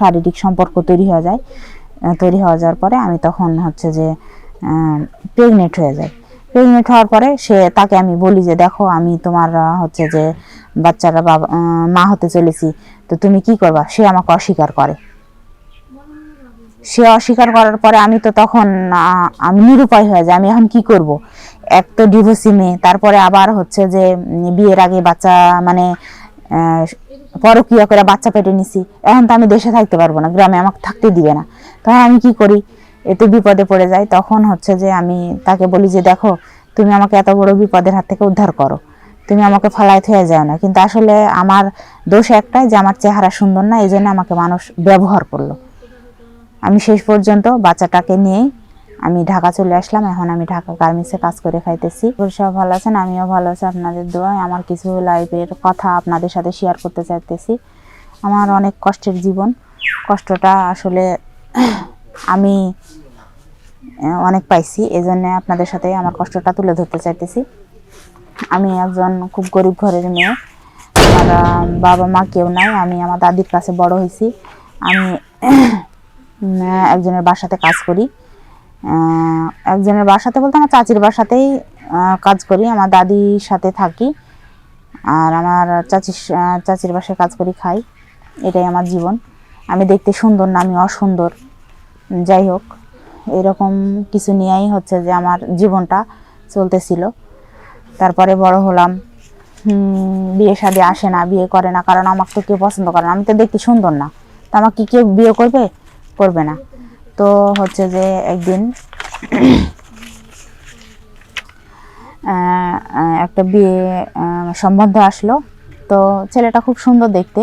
শারীরিক সম্পর্ক তৈরি হয়ে যায়। তৈরি হয়ে যাওয়ার পরে আমি তখন হচ্ছে যে প্রেগনেন্ট হয়ে যাই। প্রেগনেন্ট হওয়ার পরে সে তাকে আমি বলি যে, দেখো, আমি তোমার হচ্ছে যে, বাচ্চারা বাবা মা হতে চলেছি। তো তুমি কি করবা? সে আমাকে অস্বীকার করে। সে অস্বীকার করার পরে আমি তো তখন আমি নিরুপায় হয়ে যাই। আমি এখন কি করব? এক তো ডিভোর্সি মেয়ে, তারপরে আবার হচ্ছে যে বিয়ের আগে বাচ্চা মানে আহ, পরক্রিয়া করে বাচ্চা পেটে নিছি। এখন তো আমি দেশে থাকতে পারব না গ্রামে আমাকে থাকতে দিবে না। তখন আমি কি করি? এতে বিপদে পড়ে যাই তখন হচ্ছে যে আমি তাকে বলি যে দেখো তুমি আমাকে এত বড় বিপদের হাত থেকে উদ্ধার করো। তুমি আমাকে ফালাই থয়ে যাও না। কিন্তু আসলে আমার দোষ একটাই যে আমার চেহারা সুন্দর না এই জন্য আমাকে মানুষ ব্যবহার করল। আমি শেষ পর্যন্ত বাচ্চাটাকে নিয়ে আমি ঢাকা চলে আসলাম, এখন আমি ঢাকা গার্মেন্টসে কাজ করে খাইতেছি। সব ভালো আছেন? আমিও ভালো আছি, আপনাদের দোয়ায়। আমার কিছু লাইফের কথা আপনাদের সাথে শেয়ার করতে চাইতেছি। আমার অনেক কষ্টের জীবন। কষ্টটা আসলে আমি অনেক পাইছি। এই জন্য আপনাদের সাথে আমার কষ্টটা তুলে ধরতে চাইতেছি। আমি একজন খুব গরিব ঘরের মেয়ে। আমার বাবা মা কেউ নাই। আমি আমার দাদির কাছে বড় হয়েছি আমি একজনের বাসাতে কাজ করি। একজনের বাসাতে বলতে আমার চাচির বাসাতেই কাজ করি, আমার দাদির সাথে থাকি, আর আমার চাচির চাচির বাসায় কাজ করি, খাই, এটাই আমার জীবন। আমি দেখতে সুন্দর না, আমি অসুন্দর। যাই হোক, এরকম কিছু নিয়েই হচ্ছে যে আমার জীবনটা চলতেছিল। তারপরে বড় হলাম। বিয়ে শাদী আসে না, বিয়ে করে না, কারণ আমাকে তো কেউ পছন্দ করে না। আমি তো দেখতে সুন্দর না। তো আমাকে কি কেউ বিয়ে করবে? করবে না। তো হচ্ছে যে একদিন একটা বিয়ে সম্বন্ধ আসলো। তো ছেলেটা খুব সুন্দর দেখতে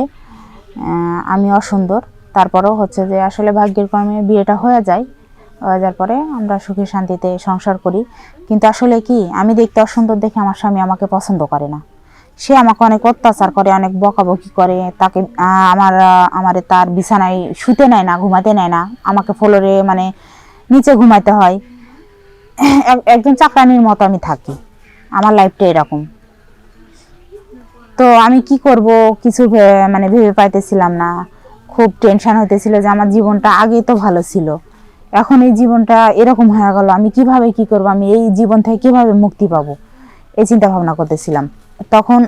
আমি অসুন্দর তারপরেও হচ্ছে যে আসলে ভাগ্যের কর্মে বিয়েটা হয়ে যায়। হয়ে যাওয়ার পরে আমরা সুখে শান্তিতে সংসার করি। কিন্তু আসলে কি, আমি দেখতে অসুন্দর দেখে আমার স্বামী আমাকে পছন্দ করে না। সে আমাকে অনেক অত্যাচার করে, অনেক বকাবকি করে। তাকে আমার আমারে তার বিছানায় শুতে নেয় না, ঘুমাতে নেয় না। আমাকে ফ্লোরে মানে নিচে ঘুমাইতে হয়। এক- একজন চাকরানির মতো আমি থাকি। আমার লাইফটা এরকম। তো আমি কি করব? কিছু মানে ভেবে পাইতেছিলাম না। খুব টেনশন হইতেছিল যে আমার জীবনটা আগে তো ভালো ছিল। এখন এই জীবনটা এরকম হয়ে গেল। আমি কীভাবে কি করব? আমি এই জীবন থেকে কীভাবে মুক্তি পাবো? এই চিন্তা ভাবনা করতেছিলাম। তখন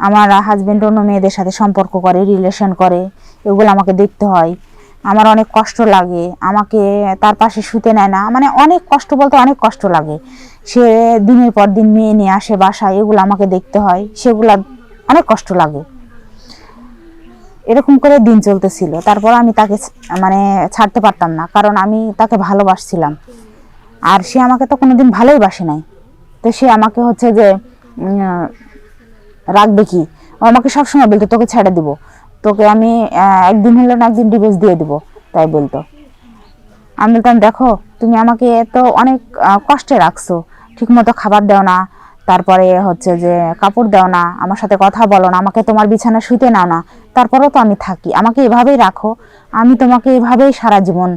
আমার হাজব্যান্ড অন্য মেয়েদের সাথে সম্পর্ক করে রিলেশন করে, এগুলো আমাকে দেখতে হয়। আমার অনেক কষ্ট লাগে। আমাকে তার পাশে শুতে নেয় না। মানে অনেক কষ্ট বলতে অনেক কষ্ট লাগে। সে দিনের পর দিন মেয়ে নিয়ে আসে বাসায়, এগুলো আমাকে দেখতে হয়। সেগুলো অনেক কষ্ট লাগে। এরকম করে দিন চলতেছিল। তারপর আমি তাকে মানে ছাড়তে পারতাম না। কারণ আমি তাকে ভালোবাসছিলাম। আর সে আমাকে তো কোনোদিন ভালোই বাসে নাই। তো সে আমাকে হচ্ছে যে রাখবে কি? আমাকে সবসময় বলতো, তোকে ছেড়ে দিব। তোকে আমি একদিন হলো না একদিন ডিভোর্স দিয়ে দিব। তাই বলতো। আমি বলতাম, দেখো, তুমি আমাকে তো অনেক কষ্টে রাখছো। ঠিক মতো খাবার দাও না। তারপরে হচ্ছে যে, কাপড় দাও না। আমার সাথে কথা বলো না। আমাকে তোমার বিছানা শুতে নাও না। তারপরেও তো আমি থাকি। আমাকে এভাবেই রাখো। আমি তোমাকে এভাবেই সারা জীবন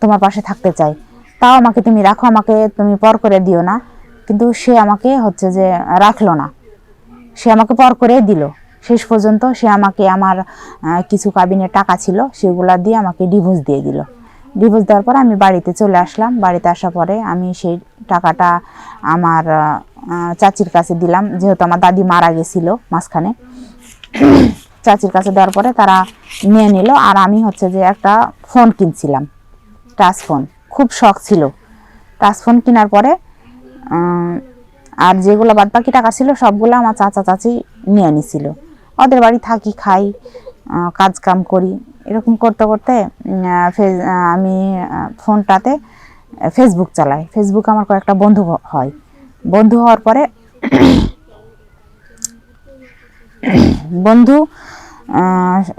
তোমার পাশে থাকতে চাই। তাও আমাকে তুমি রাখো। আমাকে তুমি পর করে দিও না। কিন্তু সে আমাকে হচ্ছে যে রাখল না। সে আমাকে পর করে দিল। শেষ পর্যন্ত সে আমাকে আমার কিছু কাবিনের টাকা ছিল, সেগুলা দিয়ে আমাকে ডিভোর্স দিয়ে দিল। ডিভোর্স দেওয়ার পরে আমি বাড়িতে চলে আসলাম। বাড়িতে আসার পরে আমি সেই টাকাটা আমার চাচির কাছে দিলাম। যেহেতু আমার দাদি মারা গেছিল মাঝখানে। চাচির কাছে দেওয়ার পরে তারা নিয়ে নিল। আর আমি হচ্ছে যে একটা ফোন কিনছিলাম। টাচ ফোন খুব শখ ছিল। টাচ ফোন কেনার পরে আর যেগুলো বাদ বাকি টাকা ছিল, সবগুলো আমার চাচা চাচি নিয়ে নিছিল। ওদের বাড়ি থাকি, খাই কাজ কাম করি। এরকম করতে করতে আমি ফোনটাতে ফেসবুক চালাই। ফেসবুক আমার কয়েকটা বন্ধু হয়। বন্ধু হওয়ার পরে, বন্ধু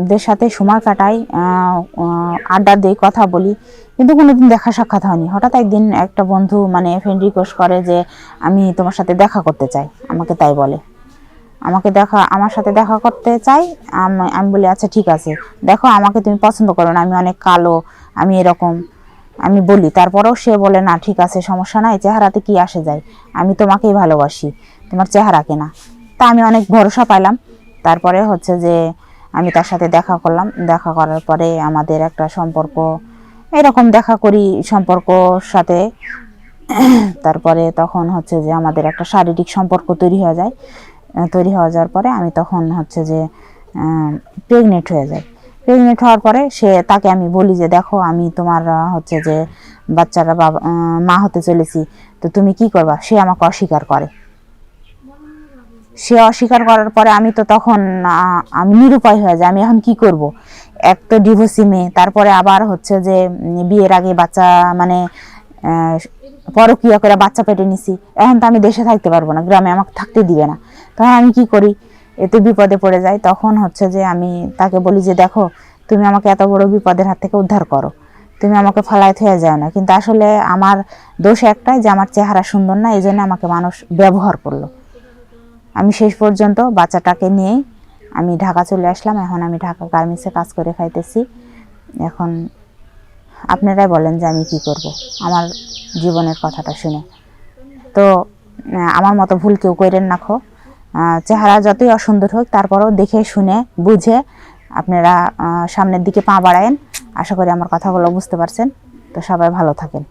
দের সাথে সময় কাটাই আড্ডা দিই, কথা বলি, কিন্তু কোনোদিন দেখা সাক্ষাৎ হয়নি। হঠাৎ একদিন একটা বন্ধু মানে ফ্রেন্ড রিকোয়েস্ট করে যে, আমি তোমার সাথে দেখা করতে চাই। আমাকে তাই বলে। আমাকে দেখা, আমার সাথে দেখা করতে চাই, আম- আমি বলি আচ্ছা ঠিক আছে। দেখো, আমাকে তুমি পছন্দ করো না, আমি অনেক কালো, আমি এরকম। আমি বলি, তারপরেও সে বলে, না, ঠিক আছে, সমস্যা নাই, চেহারাতে কি আসে যায়? আমি তোমাকেই ভালোবাসি। তোমার চেহারাকে না তা আমি অনেক ভরসা পাইলাম। তারপরে হচ্ছে যে আমি তার সাথে দেখা করলাম। দেখা করার পরে আমাদের একটা সম্পর্ক, এরকম দেখা করি সম্পর্কর সাথে। তারপরে তখন হচ্ছে যে আমাদের একটা শারীরিক সম্পর্ক তৈরি হয়ে যায়। তৈরি হয়ে যাওয়ার পরে আমি তখন হচ্ছে যে প্রেগনেন্ট হয়ে যাই। প্রেগনেন্ট হওয়ার পরে সে তাকে আমি বলি যে, দেখো, আমি তোমার হচ্ছে যে বাচ্চারা বাবা মা হতে চলেছি। তো তুমি কি করবা? সে আমাকে অস্বীকার করে। সে অস্বীকার করার পরে আমি তো তখন আমি নিরুপায় হয়ে যাই, আমি এখন কি করব? এক তো ডিভোর্সি মেয়ে, তারপরে আবার হচ্ছে যে বিয়ের আগে বাচ্চা মানে পরকীয়া করে বাচ্চা পেটে নিছি। এখন তো আমি দেশে থাকতে পারব না, গ্রামে আমাকে থাকতে দিবে না। তখন আমি কি করি? এতে বিপদে পড়ে যাই, তখন হচ্ছে যে আমি তাকে বলি যে, দেখো, তুমি আমাকে এত বড় বিপদের হাত থেকে উদ্ধার করো। তুমি আমাকে ফালায় থেকে যাও না। কিন্তু আসলে আমার দোষ একটাই যে, আমার চেহারা সুন্দর না এই জন্য আমাকে মানুষ ব্যবহার করল। আমি শেষ পর্যন্ত বাচ্চাটাকে নিয়েই আমি ঢাকা চলে আসলাম। এখন আমি ঢাকা গার্মেন্টসে কাজ করে খাইতেছি। এখন আপনারাই বলেন যে আমি কি করব। আমার জীবনের কথাটা শুনে। তো আমার মতো ভুল কেউ করেন না খো। চেহারা যতই অসুন্দর হোক, তারপরেও দেখে, শুনে, বুঝে আপনারা সামনের দিকে পা বাড়ায়েন। আশা করি আমার কথাগুলো বুঝতে পারছেন। তো সবাই ভালো থাকেন।